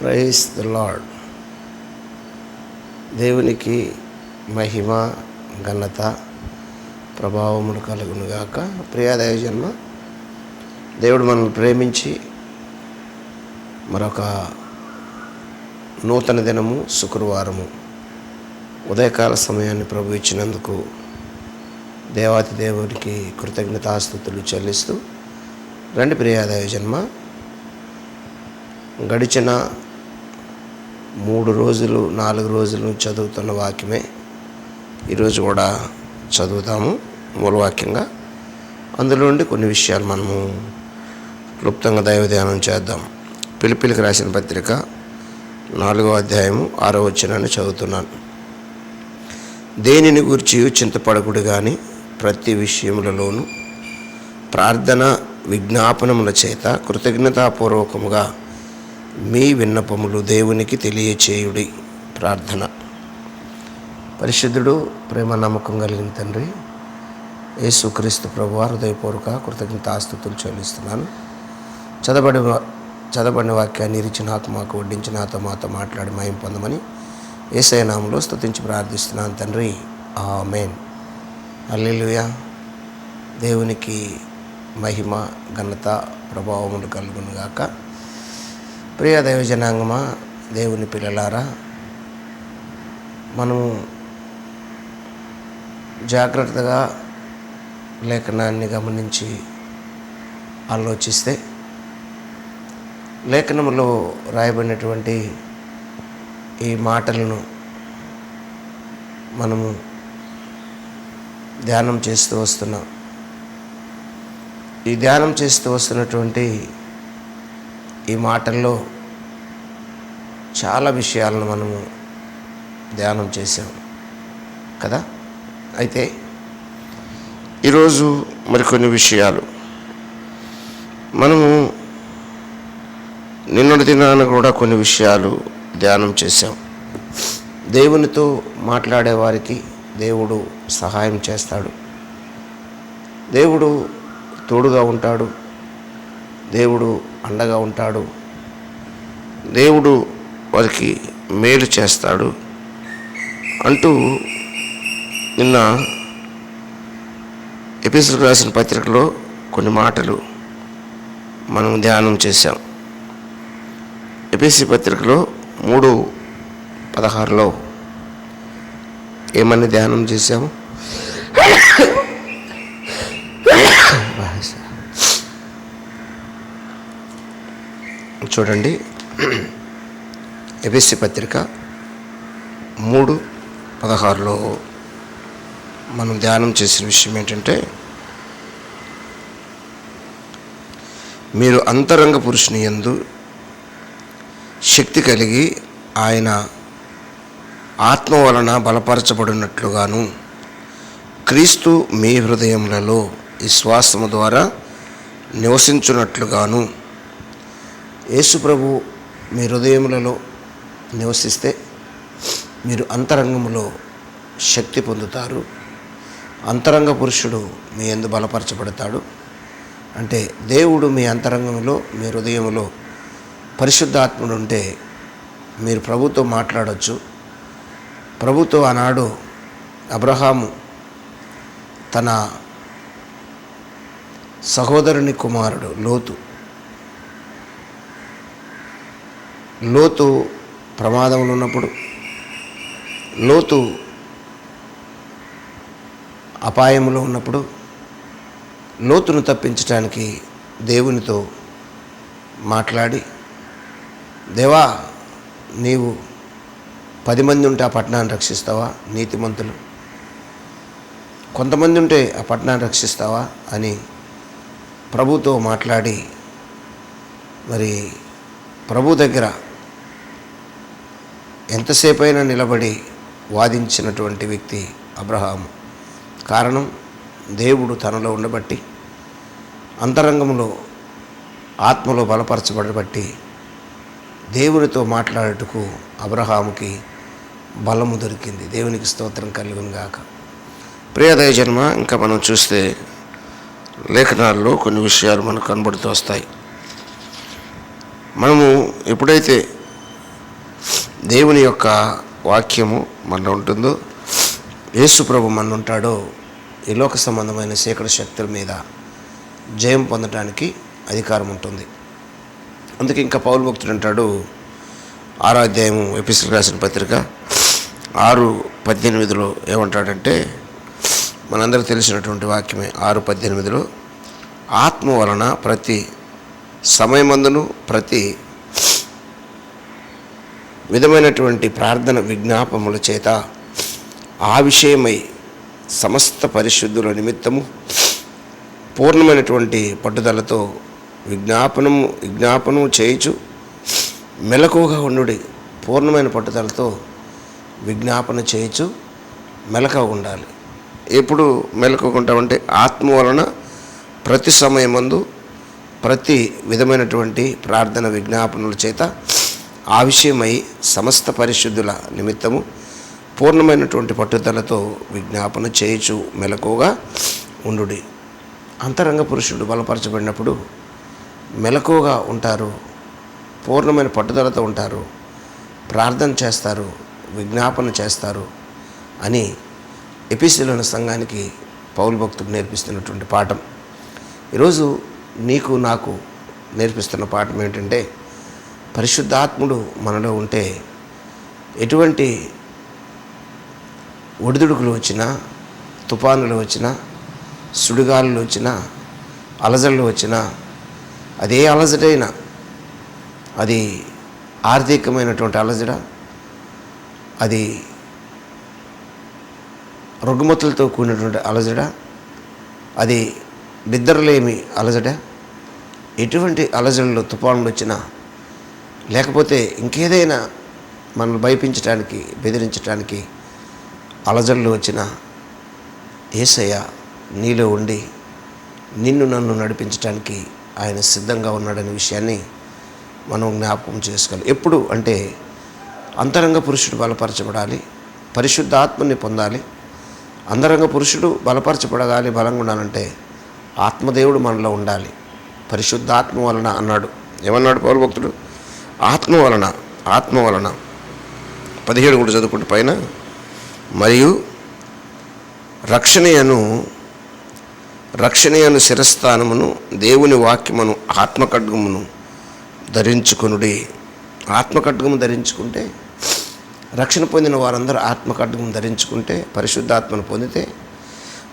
Price the lord దేవునికి మహిమ ఘనత ప్రభావములు కలుగునుగాక ప్రియాదయ జన్మ దేవుడు మనల్ని ప్రేమించి మరొక నూతన దినము శుక్రవారము ఉదయకాల సమయాన్ని ప్రభు ఇచ్చినందుకు దేవాతి దేవునికి కృతజ్ఞతాస్థుతులు చెల్లిస్తూ రండి ప్రియాదయ జన్మ గడిచిన మూడు రోజులు నాలుగు రోజులు చదువుతున్న వాక్యమే. ఈరోజు కూడా చదువుతాము మూలవాక్యంగా. అందులో నుండి కొన్ని విషయాలు మనము క్లుప్తంగా దైవ ధ్యానం చేద్దాం. పిలిపిలికి రాసిన పత్రిక నాలుగో అధ్యాయము ఆరో వచ్చినాన్ని చదువుతున్నాను. దేనిని గురించి చింతపడకుడు కానీ ప్రతి విషయములలోనూ ప్రార్థన విజ్ఞాపనముల చేత కృతజ్ఞతాపూర్వకముగా మీ విన్నపములు దేవునికి తెలియచేయుడి ప్రార్థన. పరిశుద్ధుడు ప్రేమ నమ్మకం కలిగిన తండ్రి యేసుక్రీస్తు ప్రభు హృదయపూర్వక కృతజ్ఞతాస్తుతులు చెల్లిస్తున్నాను. చదవబడి చదవబడిన వాక్యాన్ని ఇరిచిన ఆత్మకు వడ్డించిన వడ్డించి నాతో మాతో మాట్లాడి మయం పొందమని ఏసయ నామంలో స్తుతించి ప్రార్థిస్తున్నాను తండ్రి. ఆ మేన్ అల్లెలుయా దేవునికి మహిమ ఘనత ప్రభావములు కలుగునుగాక. ప్రియ దైవజనాంగమా దేవుని పిల్లలారా మనము జాగ్రత్తగా లేఖనాన్ని గమనించి ఆలోచిస్తే లేఖనములో రాయబడినటువంటి ఈ మాటలను మనము ధ్యానం చేస్తూ వస్తున్నాం. ఈ ధ్యానం చేస్తూ వస్తున్నటువంటి ఈ మాటల్లో చాలా విషయాలను మనము ధ్యానం చేసాం కదా? అయితే ఈరోజు మరికొన్ని విషయాలు. మనము నిన్నటి దినాన కూడా కొన్ని విషయాలు ధ్యానం చేశాం. దేవునితో మాట్లాడే వారికి దేవుడు సహాయం చేస్తాడు. దేవుడు తోడుగా ఉంటాడు. దేవుడు అండగా ఉంటాడు. దేవుడు వారికి మేలు చేస్తాడు అంటూ నిన్న ఎపిసోడ్ రాసిన పత్రికలో కొన్ని మాటలు మనం ధ్యానం చేశాం. ఎపిసి పత్రికలో మూడు పదహారులో ఏమని ధ్యానం చేశాము? చూడండి. ఎబిసి పత్రిక మూడు పదహారులో మనం ధ్యానం చేసిన విషయం ఏంటంటే మీరు అంతరంగ పురుషుని ఎందు శక్తి కలిగి ఆయన ఆత్మ వలన బలపరచబడినట్లుగాను క్రీస్తు మీ హృదయములలో విశ్వాసము ద్వారా నివసించున్నట్లుగాను యేసుప్రభు మీ హృదయములలో నివసిస్తే మీరు అంతరంగములో శక్తి పొందుతారు. అంతరంగ పురుషుడు మీ ఎందు బలపరచబడతాడు. అంటే దేవుడు మీ అంతరంగంలో మీ హృదయంలో పరిశుద్ధాత్ముడు ఉంటే మీరు ప్రభుతో మాట్లాడవచ్చు ప్రభుతో ఆనాడు అబ్రహాము తన సహోదరుని కుమారుడు లోతు లోతు ప్రమాదంలో ఉన్నప్పుడు లోతు అపాయంలో ఉన్నప్పుడు లోతును తప్పించడానికి దేవునితో మాట్లాడి దేవా నీవు పది మంది ఉంటే ఆ పట్టణాన్ని రక్షిస్తావా? నీతిమంతులు. కొంతమంది ఉంటే ఆ పట్టణాన్ని రక్షిస్తావా? అని ప్రభుతో మాట్లాడి మరి ప్రభు దగ్గర ఎంతసేపైనా నిలబడి వాదించినటువంటి వ్యక్తి అబ్రహాము. కారణం దేవుడు తనలో ఉండబట్టి అంతరంగంలో ఆత్మలో బలపరచబడబట్టి దేవునితో మాట్లాడటకు అబ్రహాముకి బలము దొరికింది. దేవునికి స్తోత్రం కలుగును గాక. ప్రియదయ జన్మ ఇంకా మనం చూస్తే లేఖనాల్లో కొన్ని విషయాలు మనకు కనబడుతూ వస్తాయి. మనము ఎప్పుడైతే దేవుని యొక్క వాక్యము మనలో ఉంటుందో యేసుప్రభు మన ఉంటాడో ఈ లోక సంబంధమైన శేఖర శక్తుల మీద జయం పొందడానికి అధికారం ఉంటుంది. అందుకే ఇంకా పౌరు భక్తుడు అంటాడు ఆరాధ్యాయము ఎపిసోడ్ రాసిన పత్రిక ఆరు పద్దెనిమిదిలో ఏమంటాడంటే మనందరూ తెలిసినటువంటి వాక్యమే ఆరు పద్దెనిమిదిలో ఆత్మ వలన ప్రతి సమయమందును ప్రతి విధమైనటువంటి ప్రార్థన విజ్ఞాపముల చేత ఆ విషయమై సమస్త పరిశుద్ధుల నిమిత్తము పూర్ణమైనటువంటి పట్టుదలతో విజ్ఞాపనము విజ్ఞాపనము చేయచు మెలకువగా ఉండుడి. పూర్ణమైన పట్టుదలతో విజ్ఞాపన చేయొచ్చు మెలకువ ఉండాలి. ఎప్పుడు మెలకుంటామంటే ఆత్మ వలన ప్రతి సమయమందు ప్రతి విధమైనటువంటి ప్రార్థన విజ్ఞాపనల చేత ఆ విషయమై సమస్త పరిశుద్ధుల నిమిత్తము పూర్ణమైనటువంటి పట్టుదలతో విజ్ఞాపన చేయచు మెలకువగా ఉండుడి. అంతరంగ పురుషుడు బలపరచబడినప్పుడు మెలకువగా ఉంటారు పూర్ణమైన పట్టుదలతో ఉంటారు ప్రార్థన చేస్తారు విజ్ఞాపన చేస్తారు అని ఎపిసిలోని సంఘానికి పౌరు భక్తుడు నేర్పిస్తున్నటువంటి పాఠం. ఈరోజు నీకు నాకు నేర్పిస్తున్న పాఠం ఏంటంటే పరిశుద్ధాత్ముడు మనలో ఉంటే ఎటువంటి ఒడిదుడుకులు వచ్చినా తుఫానులు వచ్చినా సుడిగాలులు వచ్చినా అలజడులు వచ్చినా అదే అలజడైనా అది ఆర్థికమైనటువంటి అలజడ అది రుగ్మతులతో కూడినటువంటి అలజడ అది నిద్రలేమి అలజడ ఎటువంటి అలజడులు తుఫానులు వచ్చినా లేకపోతే ఇంకేదైనా మనల్ని భయపించడానికి బెదిరించడానికి అలజడులు వచ్చిన ఏసయ్య నీలో ఉండి నిన్ను నన్ను నడిపించడానికి ఆయన సిద్ధంగా ఉన్నాడనే విషయాన్ని మనం జ్ఞాపకం చేసుకోవాలి. ఎప్పుడు అంటే అంతరంగ పురుషుడు బలపరచబడాలి పరిశుద్ధ ఆత్మని పొందాలి అంతరంగ పురుషుడు బలపరచబడాలి బలంగా ఉండాలంటే ఆత్మదేవుడు మనలో ఉండాలి. పరిశుద్ధాత్మ వలన అన్నాడు. ఏమన్నాడు పౌరు భక్తుడు? ఆత్మ వలన ఆత్మ వలన పదిహేడు కూడా చదువుకుంటే పైన మరియు రక్షణయను రక్షణయను శిరస్థానమును దేవుని వాక్యమును ఆత్మకడ్గమును ధరించుకునుడి. ఆత్మకడ్గము ధరించుకుంటే రక్షణ పొందిన వారందరూ ఆత్మకడ్గం ధరించుకుంటే పరిశుద్ధాత్మను పొందితే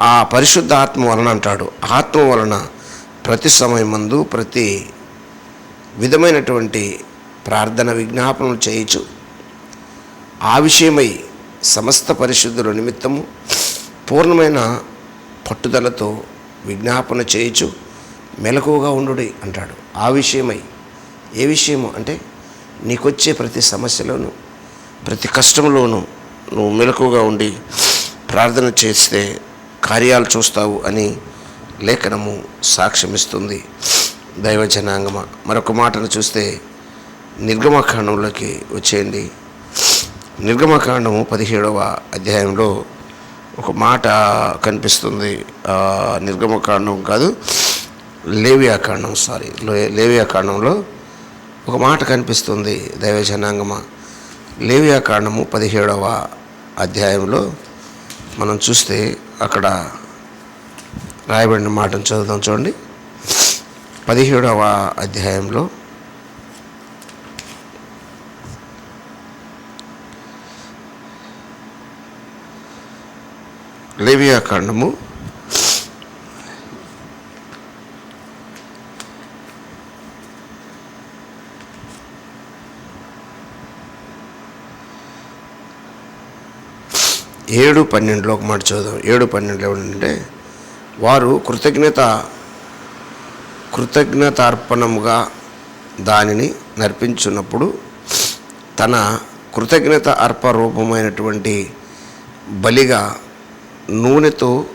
ఆ పరిశుద్ధ ఆత్మ వలన అంటాడు ఆత్మ వలన ప్రతి సమయమందు ప్రతి విధమైనటువంటి ప్రార్థన విజ్ఞాపనలు చేయొచ్చు ఆ విషయమై సమస్త పరిశుద్ధుల నిమిత్తము పూర్ణమైన పట్టుదలతో విజ్ఞాపన చేయొచ్చు మెలకువగా ఉండుడి అంటాడు. ఆ విషయమై ఏ విషయము అంటే నీకొచ్చే ప్రతి సమస్యలోనూ ప్రతి కష్టంలోనూ నువ్వు మెలకువగా ఉండి ప్రార్థన చేస్తే కార్యాలు చూస్తావు అని లేఖనము సాక్ష్యమిస్తుంది. దైవ జనాంగమ మరొక మాటను చూస్తే నిర్గమకాండంలోకి వచ్చేయండి. నిర్గమకాండము పదిహేడవ అధ్యాయంలో ఒక మాట కనిపిస్తుంది. నిర్గమకాండం కాదు లేవియాకాండం సారీ లే- లేవియాకాండంలో ఒక మాట కనిపిస్తుంది దైవజనాంగమ. లేవియాకాండము పదిహేడవ అధ్యాయంలో మనం చూస్తే అక్కడ రాయబడిన మాటను చదువుదాం చూడండి. పదిహేడవ అధ్యాయంలో లేవియాకాండము ఏడు పన్నెండులో ఒక మాట చదుదాం ఏడు పన్నెండులో ఏమంటే వారు కృతజ్ఞత కృతజ్ఞతార్పణముగా దానిని నర్పించున్నప్పుడు తన కృతజ్ఞత అర్ప రూపమైనటువంటి బలిగా నూనెతో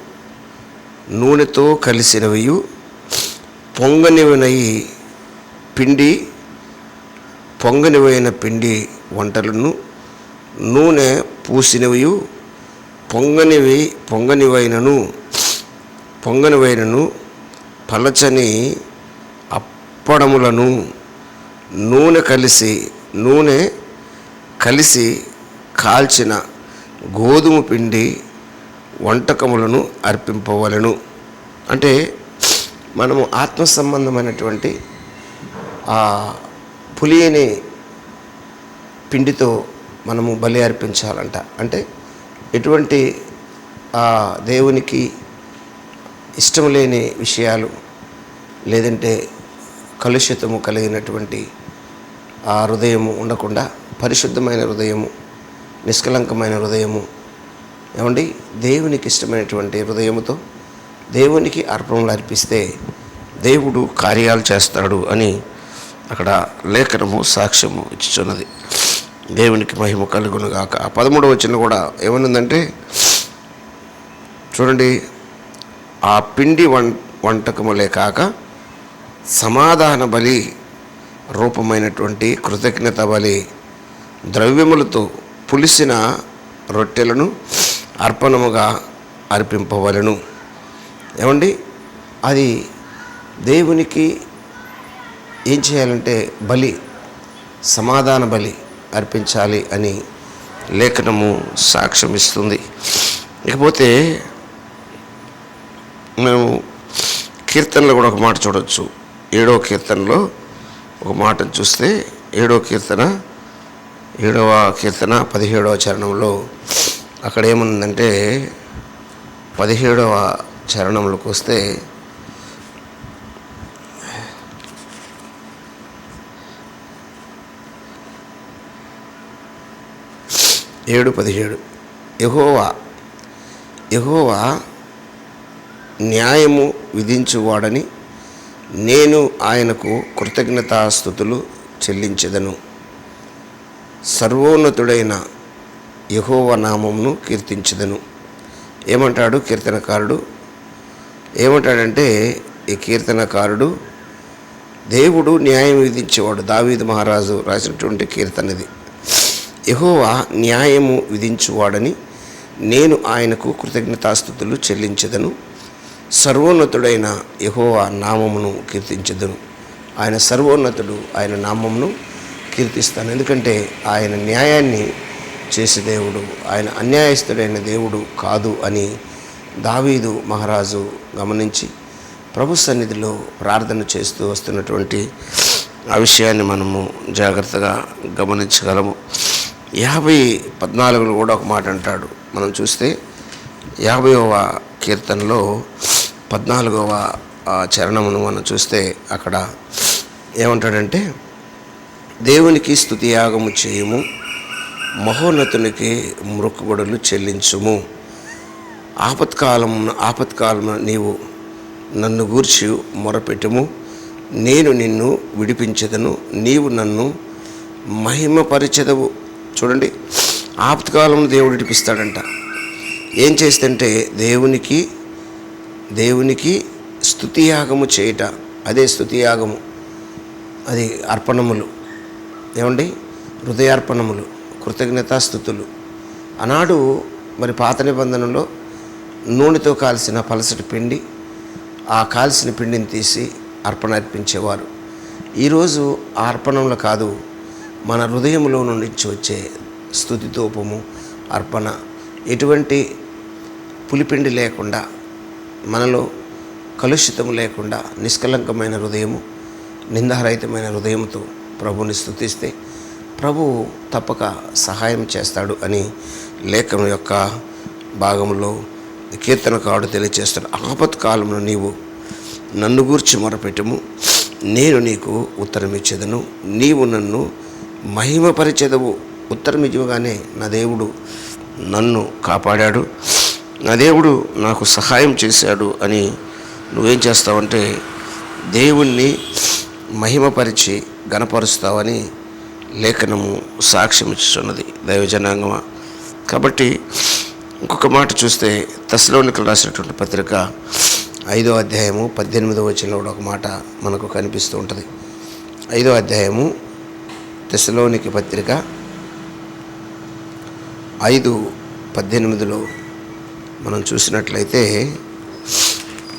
నూనెతో కలిసినవియు. పొంగనివనై పిండి పొంగనివైన పిండి వంటలను నూనె పూసినవియు. పొంగనివి పొంగనివైనను పొంగనివైనను పలచని అప్పడములను నూనె కలిసి నూనె కలిసి కాల్చిన గోధుమ పిండి వంటకములను అర్పింపవలను. అంటే మనము ఆత్మ సంబంధమైనటువంటి ఆ పులియని పిండితో మనము బలి అర్పించాలంట. అంటే ఎటువంటి ఆ దేవునికి ఇష్టం లేని విషయాలు లేదంటే కలుషితము కలిగినటువంటి ఆ హృదయము ఉండకుండా పరిశుద్ధమైన హృదయము నిష్కలంకమైన హృదయము ఏమండి? దేవునికి ఇష్టమైనటువంటి హృదయముతో దేవునికి అర్పణలు అర్పిస్తే దేవుడు కార్యాలు చేస్తాడు అని అక్కడ లేఖనము సాక్ష్యము ఇచ్చుచున్నది. దేవునికి మహిమ కలుగును గాక పదమూడవ వచ్చిన కూడా ఏమనుందంటే చూడండి ఆ పిండి వం వంటకములే కాక సమాధాన బలి రూపమైనటువంటి కృతజ్ఞత బలి ద్రవ్యములతో పులిసిన రొట్టెలను అర్పణముగా అర్పింపవలను. ఏమండి? అది దేవునికి ఏం చేయాలంటే బలి సమాధాన బలి అర్పించాలి అని లేఖనము సాక్ష్యం ఇస్తుంది ఇకపోతే మేము కీర్తనలో కూడా ఒక మాట చూడవచ్చు ఏడో కీర్తనలో ఒక మాటను చూస్తే ఏడో కీర్తన ఏడవ కీర్తన పదిహేడవ చరణంలో అక్కడ ఏముందంటే పదిహేడవ చరణంలోకి వస్తే ఏడు పదిహేడు. యహోవా యహోవా న్యాయము విధించువాడని నేను ఆయనకు కృతజ్ఞతాస్థుతులు చెల్లించెదను. సర్వోన్నతుడైన యహోవ నామమును కీర్తించదను. ఏమంటాడు కీర్తనకారుడు? ఏమంటాడంటే ఈ కీర్తనకారుడు దేవుడు న్యాయం విధించేవాడు దావీదు మహారాజు రాసినటువంటి కీర్తనది. యహోవా న్యాయము విధించువాడని నేను ఆయనకు కృతజ్ఞతాస్థుతులు చెల్లించదను. సర్వోన్నతుడైన యహోవా నామమును కీర్తించదను. ఆయన సర్వోన్నతుడు ఆయన నామమును కీర్తిస్తాను. ఎందుకంటే ఆయన న్యాయాన్ని చేసే దేవుడు ఆయన అన్యాయస్తుడైన దేవుడు కాదు అని దావీదు మహారాజు గమనించి ప్రభు సన్నిధిలో ప్రార్థన చేస్తూ వస్తున్నటువంటి ఆ విషయాన్ని మనము జాగ్రత్తగా గమనించగలము. యాభై పద్నాలుగులో కూడా ఒక మాట అంటాడు. మనం చూస్తే యాభైవ కీర్తనలో పద్నాలుగవ చరణమును మనం చూస్తే అక్కడ ఏమంటాడంటే దేవునికి స్థుతియాగము చేయము మహోన్నతునికి మృక్కుబడులు చెల్లించుము. ఆపత్కాలం ఆపత్కాలం నీవు నన్ను గూర్చి మొరపెట్టుము. నేను నిన్ను విడిపించదను. నీవు నన్ను మహిమపరిచెదవు. చూడండి ఆపత్కాలం దేవుడు విడిపిస్తాడంట. ఏం చేస్తంటే దేవునికి దేవునికి స్తుతియాగము చేయట. అదే స్తుతియాగము. అది అర్పణములు. ఏమండి? హృదయార్పణములు. కృతజ్ఞతాస్థుతులు. ఆనాడు మరి పాత నిబంధనలో నూనెతో కాల్చిన పలసటి పిండి ఆ కాల్చిన పిండిని తీసి అర్పణ అర్పించేవారు ఈరోజు ఆ అర్పణంలో కాదు మన హృదయంలో నుండి వచ్చే స్థుతితోపము అర్పణ. ఎటువంటి పులిపిండి లేకుండా మనలో కలుషితం లేకుండా నిష్కలంకమైన హృదయము నిందారహితమైన హృదయంతో ప్రభుని స్థుతిస్తే ప్రభు తప్పక సహాయం చేస్తాడు అని లేఖనం యొక్క భాగంలో కీర్తనకారుడు తెలియచేస్తాడు. ఆపత్కాలంలో నీవు నన్ను గూర్చి మొరపెట్టుము. నేను నీకు ఉత్తరం ఇచ్చేదను నీవు నన్ను మహిమపరిచేదవు. ఉత్తరం ఇవ్వగానే నా దేవుడు నన్ను కాపాడాడు. నా దేవుడు నాకు సహాయం చేశాడు అని నువ్వేం చేస్తావంటే దేవుణ్ణి మహిమపరిచి గణపరుస్తావని లేఖనము సాక్ష్యం ఇచ్చున్నది దైవజనాంగమ? కాబట్టి ఇంకొక మాట చూస్తే తస్లోనికలు రాసినటువంటి పత్రిక ఐదో అధ్యాయము పద్దెనిమిదో వచ్చిన ఒక మాట మనకు కనిపిస్తూ ఉంటుంది. ఐదో అధ్యాయము తెసలోనికి పత్రిక ఐదు పద్దెనిమిదిలో మనం చూసినట్లయితే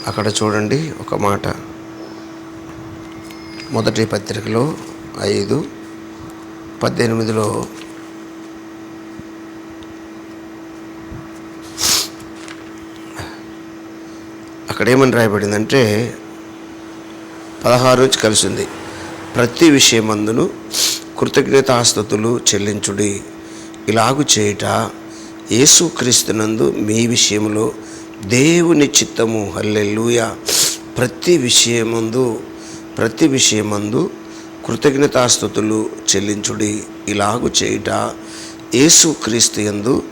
అక్కడ చూడండి ఒక మాట. మొదటి పత్రికలో ఐదు పద్దెనిమిదిలో అక్కడ ఏమని రాయబడిందంటే పదహారు నుంచి కలిసింది. ప్రతి విషయమందును కృతజ్ఞత ఆస్తుతులు చెల్లించుడి. ఇలాగు చేయుట యేసుక్రీస్తునందు మీ విషయంలో దేవుని చిత్తము. హల్లెలూయ. ప్రతి విషయమందు ప్రతి విషయమందు కృతజ్ఞతాస్థుతులు చెల్లించుడి ఇలాగు చేయుట యేసుక్రీస్తు యందు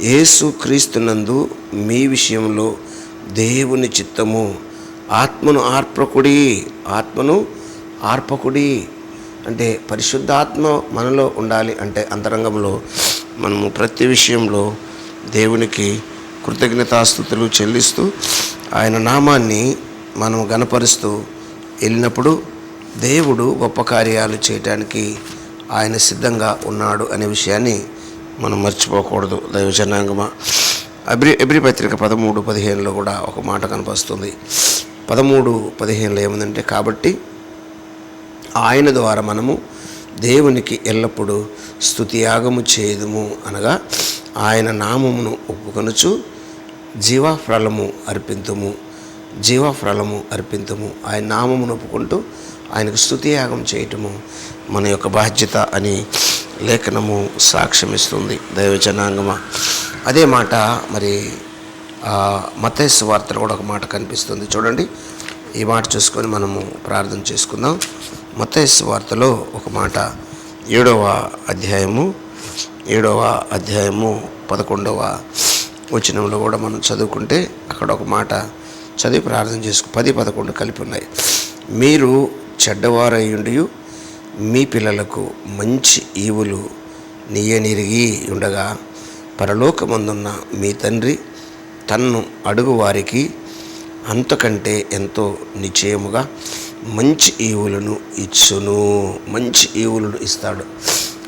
యేసుక్రీస్తునందు మీ విషయంలో దేవుని చిత్తము. ఆత్మను ఆర్పకుడి ఆత్మను ఆర్పకుడి. అంటే పరిశుద్ధాత్మ మనలో ఉండాలి అంటే అంతరంగంలో మనము ప్రతి విషయంలో దేవునికి కృతజ్ఞతాస్థుతులు చెల్లిస్తూ ఆయన నామాన్ని మనం గనపరుస్తూ వెళ్ళినప్పుడు దేవుడు గొప్ప కార్యాలు చేయటానికి ఆయన సిద్ధంగా ఉన్నాడు అనే విషయాన్ని మనం మర్చిపోకూడదు. దైవ జనాంగమ అబ్రి ఎబ్రి పత్రిక పదమూడు పదిహేనులో కూడా ఒక మాట కనిపిస్తుంది పదమూడు పదిహేనులో ఏముందంటే కాబట్టి ఆయన ద్వారా మనము దేవునికి ఎల్లప్పుడూ స్థుతియాగము చేయదుము అనగా ఆయన నామమును ఒప్పుకొనుచు జీవాఫలము అర్పింతుము. జీవాఫలము అర్పింతుము. ఆయన నామమును ఒప్పుకుంటూ ఆయనకు స్తుతియాగం చేయటము మన యొక్క బాధ్యత అని లేఖనము సాక్ష్యమిస్తుంది. దైవజనాంగమా. అదే మాట మరి మతేసు వార్తలో కూడా ఒక మాట కనిపిస్తుంది. చూడండి. ఈ మాట చూసుకొని మనము ప్రార్థన చేసుకుందాం. మతేసు వార్తలో ఒక మాట. ఏడవ అధ్యాయము ఏడవ అధ్యాయము పదకొండవ వచనంలో కూడా మనం చదువుకుంటే అక్కడ ఒక మాట. చదివి ప్రార్థన చేసుకు. పది పదకొండు కలిపి ఉన్నాయి. మీరు చెడ్డవారయ్యుండి మీ పిల్లలకు మంచి ఈవులు నీయనిరిగి ఉండగా పరలోకమందున్న మీ తండ్రి తన్ను అడుగు వారికి అంతకంటే ఎంతో నిశ్చయముగా మంచి ఈవులను ఇచ్చును మంచి ఈవులను ఇస్తాడు.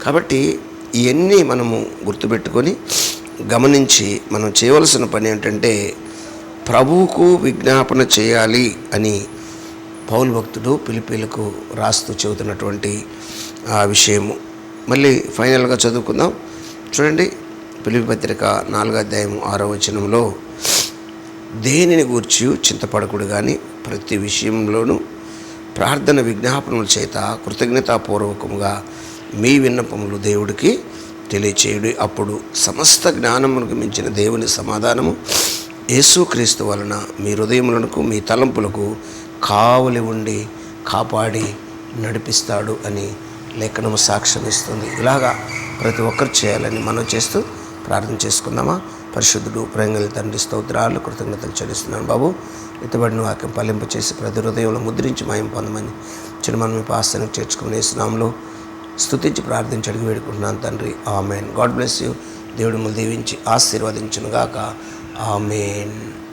కాబట్టి ఇవన్నీ మనము గుర్తుపెట్టుకొని గమనించి మనం చేయవలసిన పని ఏంటంటే ప్రభువుకు విజ్ఞాపన చేయాలి అని పౌలు భక్తుడు పిలిపిలకు రాస్తూ చెబుతున్నటువంటి ఆ విషయము. మళ్ళీ ఫైనల్గా చదువుకుందాం. చూడండి పిలిపి పత్రిక నాలుగో అధ్యాయం ఆరో వచనంలో దేనిని గూర్చి చింతపడకుడు కానీ ప్రతి విషయంలోనూ ప్రార్థన విజ్ఞాపనల చేత కృతజ్ఞతాపూర్వకముగా మీ విన్నపములు దేవుడికి తెలియచేయుడి. అప్పుడు సమస్త జ్ఞానమునకు మించిన దేవుని సమాధానము యేసుక్రీస్తు వలన మీ హృదయములకు మీ తలంపులకు కావలి ఉండి కాపాడి నడిపిస్తాడు అని లేఖనము సాక్ష్యం ఇస్తుంది ఇలాగా ప్రతి ఒక్కరు చేయాలని మనం చేస్తూ ప్రార్థన చేసుకుందామా? పరిశుద్ధుడు ప్రేంగలి తండ్రి స్తోత్రాలు కృతజ్ఞతలు చెల్లిస్తున్నాను బాబు. ఇతబడిన వాక్యం పలింప చేసి ప్రతి హృదయంలో ముద్రించి మాయం పొందమని చిన్న మీ పాస్తానికి చేర్చుకునే స్నామంలో స్థుతించి ప్రార్థించి అడిగి వేడుకుంటున్నాను తండ్రి. ఆమెన్. God bless you. దేవుడు దీవించి ఆశీర్వదించునుగాక. ఆమెన్.